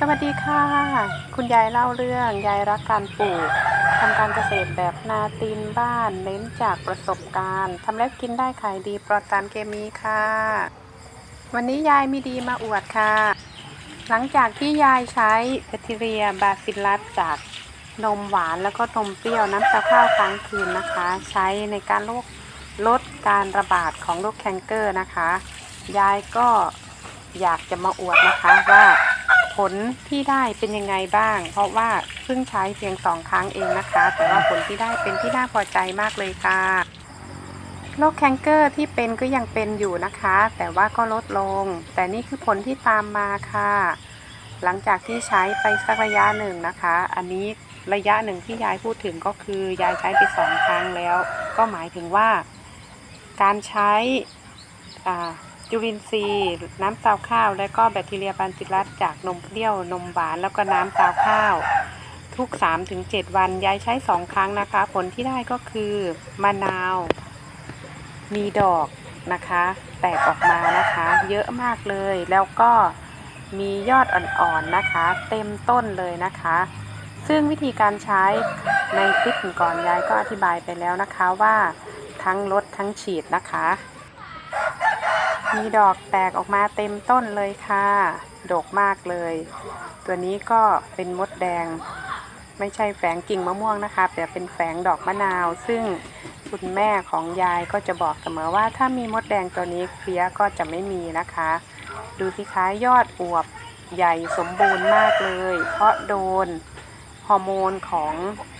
สวัสดีค่ะ คุณยายเล่าเรื่องยายรักการปลูกทำการเกษตรแบบนาตีนบ้าน เน้นจากประสบการณ์ทำแล้วกินได้ขายดีปลอดสารเคมีค่ะ วันนี้ยายมีดีมาอวดค่ะ หลังจากที่ยายใช้แบคทีเรียบาซิลลัสจากนมหวานแล้วก็นมเปรี้ยวน้ำตาข้าวค้างคืนนะคะ ใช้ในการลดลดการระบาดของโรคแคนเกอร์นะคะ ยายก็อยากจะมาอวดนะคะว่า ผลที่ได้เป็นยังไงบ้าง เพราะว่าเพิ่งใช้เพียงสองครั้งเองนะคะ แต่ว่าผลที่ได้เป็นที่น่าพอใจมากเลยค่ะโรคแคนเกอร์ที่เป็นก็ยังเป็นอยู่นะคะ แต่ว่าก็ลดลง แต่นี่คือผลที่ตามมาค่ะ หลังจากที่ใช้ไปสักระยะหนึ่งนะคะ อันนี้ระยะหนึ่งที่ยายพูดถึงก็คือยายใช้ไปสองครั้งแล้ว ก็หมายถึงว่า การใช้ จุลินทรีย์ น้ำตาวข้าว และก็แบคทีเรียบานซิลลัสจากนมเปรี้ยวนมหวานแล้วก็น้ำตาวข้าว ทุก 3-7 วันยายใช้ 2 ครั้งนะคะ ผลที่ได้ก็คือมะนาว มีดอกนะคะ แตกออกมานะคะ เยอะมากเลย แล้วก็มียอดอ่อนๆนะคะ เต็มต้นเลยนะคะ ซึ่งวิธีการใช้ในคลิปก่อนยายก็อธิบายไปแล้วนะคะว่าทั้งลดทั้งฉีดนะคะ มีดอกแตกออกมาเต็มต้นเลยค่ะ ดกมากเลย ตัวนี้ก็เป็นมดแดง ไม่ใช่แฝงกิ่งมะม่วงนะคะ แต่เป็นแฝงดอกมะนาว ซึ่งคุณแม่ของยายก็จะบอกเสมอว่า ถ้ามีมดแดงตัวนี้เพลี้ยก็จะไม่มีนะคะ ดูสิคะยอดอวบใหญ่สมบูรณ์มากเลย เพราะโดนฮอร์โมนของ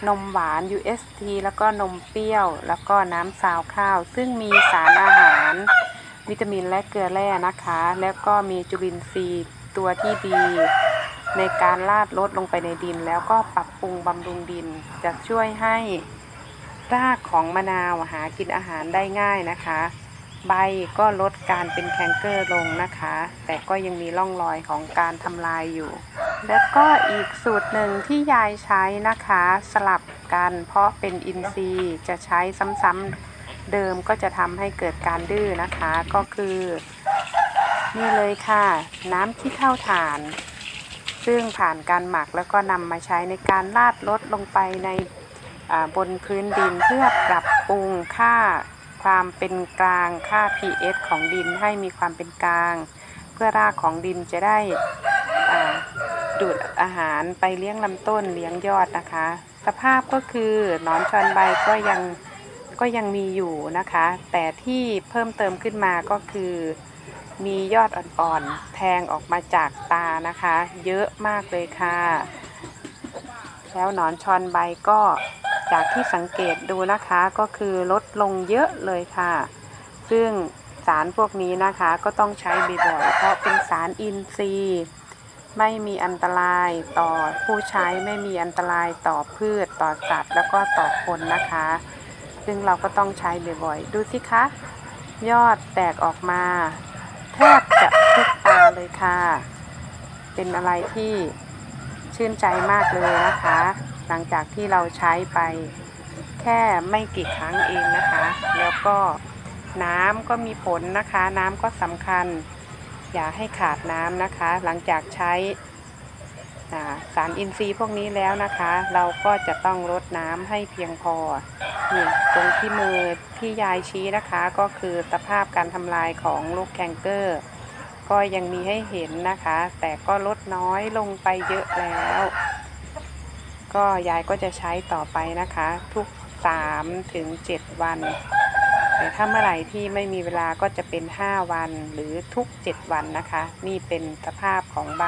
นมหวาน UST แล้วก็นมเปรี้ยว แล้วก็น้ำซาวข้าว ซึ่งมีสารอาหาร วิตามินและเกลือแร่นะคะ แล้วก็มีจุลินทรีย์ตัวที่ดี ในการลาดลดลงไปในดิน แล้วก็ปรับปรุงบำรุงดิน จะช่วยให้รากของมะนาวหากินอาหารได้ง่ายนะคะ ใบก็ลดการเป็นแคนเกอร์ลงนะคะ แต่ก็ยังมีร่องรอยของการทำลายอยู่ แล้วก็อีกสูตรหนึ่งที่ยายใช้นะคะ สลับกันเพราะเป็นอินทรีย์จะใช้ซ้ำๆ เดิมก็จะทำให้เกิดการดื้อนะคะ ก็คือ นี่เลยค่ะ น้ำขี้เท่าฐาน ซึ่งผ่านการหมักแล้วก็นำมาใช้ในการลาดลดลงไปในบนพื้นดินเพื่อปรับปรุงค่าความเป็นกลางค่า pH ของดินให้มีความเป็นกลาง เพื่อรากของดินจะได้ดูดอาหารไปเลี้ยงลำต้นเลี้ยงยอดนะคะ สภาพก็คือหนอนชอนใบก็ยัง ก็ยังมีอยู่นะคะ แต่ที่เพิ่มเติมขึ้นมาก็คือ มียอดอ่อนๆแทงออกมาจากตานะคะ เยอะมากเลยค่ะ แล้วหนอนชอนใบก็จากที่สังเกตดูนะคะก็คือลดลงเยอะเลยค่ะ ซึ่งสารพวกนี้นะคะก็ต้องใช้บ่อยๆเพราะเป็นสารอินทรีย์ ไม่มีอันตรายต่อผู้ใช้ไม่มีอันตรายต่อพืชต่อสัตว์แล้วก็ต่อคนนะคะ ซึ่งเราก็ต้องใช้บ่อยๆ ดูสิคะ ยอดแตกออกมา แทบจะทุกตาเลยค่ะ เป็นอะไรที่ชื่นใจมากเลยนะคะ หลังจากที่เราใช้ไปแค่ไม่กี่ครั้งเองนะคะ แล้วก็น้ำก็มีผลนะคะ น้ำก็สำคัญ อย่าให้ขาดน้ำนะคะ หลังจากใช้ สารอินทรีย์พวกนี้แล้วนะคะ เราก็จะต้องลดน้ำให้เพียงพอนี่ตรงที่มือที่ยายชี้นะคะ ก็คือสภาพการทำลายของลูกแคนเกอร์ ก็ยังมีให้เห็นนะคะ แต่ก็ลดน้อยลงไปเยอะแล้ว ก็ยายก็จะใช้ต่อไปนะคะ ทุก3ถึง7วัน แต่ถ้าเมื่อไหร่ที่ไม่มีเวลาก็จะเป็น 5 วันหรือทุก 7 วันนะคะ นี่เป็นสภาพของใบ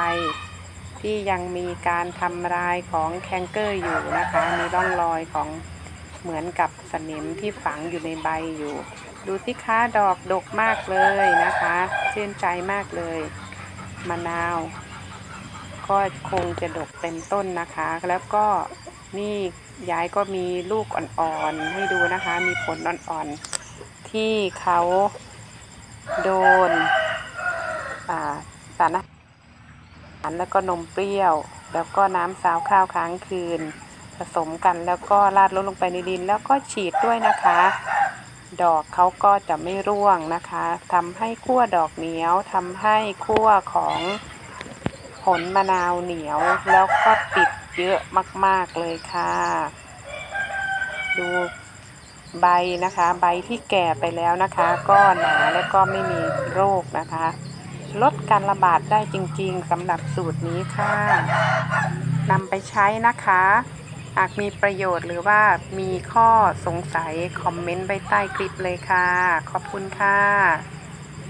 ที่ยังมีการทำลายของแคนเกอร์อยู่นะคะ มีร่องรอยของเหมือนกับสนิมที่ฝังอยู่ในใบอยู่ ดูสิคะดอกดกมากเลยนะคะ ชื่นใจมากเลยมะนาว ก็คงจะดกเต็มต้นนะคะ แล้วก็นี่ยายก็มีลูกอ่อนๆให้ดูนะคะ มีผลอ่อนๆที่เขาโดนอ่าารอาหารแล้วก็นมเปรี้ยว แล้วก็น้ำซาวข้าวค้างคืน ผสมกันแล้วก็ราดลดลงไปในดิน แล้วก็ฉีดด้วยนะคะ ดอกเขาก็จะไม่ร่วงนะคะทำให้ขั้วดอกเหนียวทำให้ขั้วของผลมะนาวเหนียว แล้วก็ติดเยอะมาก ๆ เลยค่ะ ดูใบนะคะ ใบที่แก่ไปแล้วนะคะ ก็หนาและก็ไม่มีโรคนะคะ ลดการระบาดได้จริงๆสำหรับสูตรนี้ค่ะนำไปใช้นะคะ หากมีประโยชน์หรือว่ามีข้อสงสัย คอมเมนต์ไว้ใต้คลิปเลยค่ะ ขอบคุณค่ะ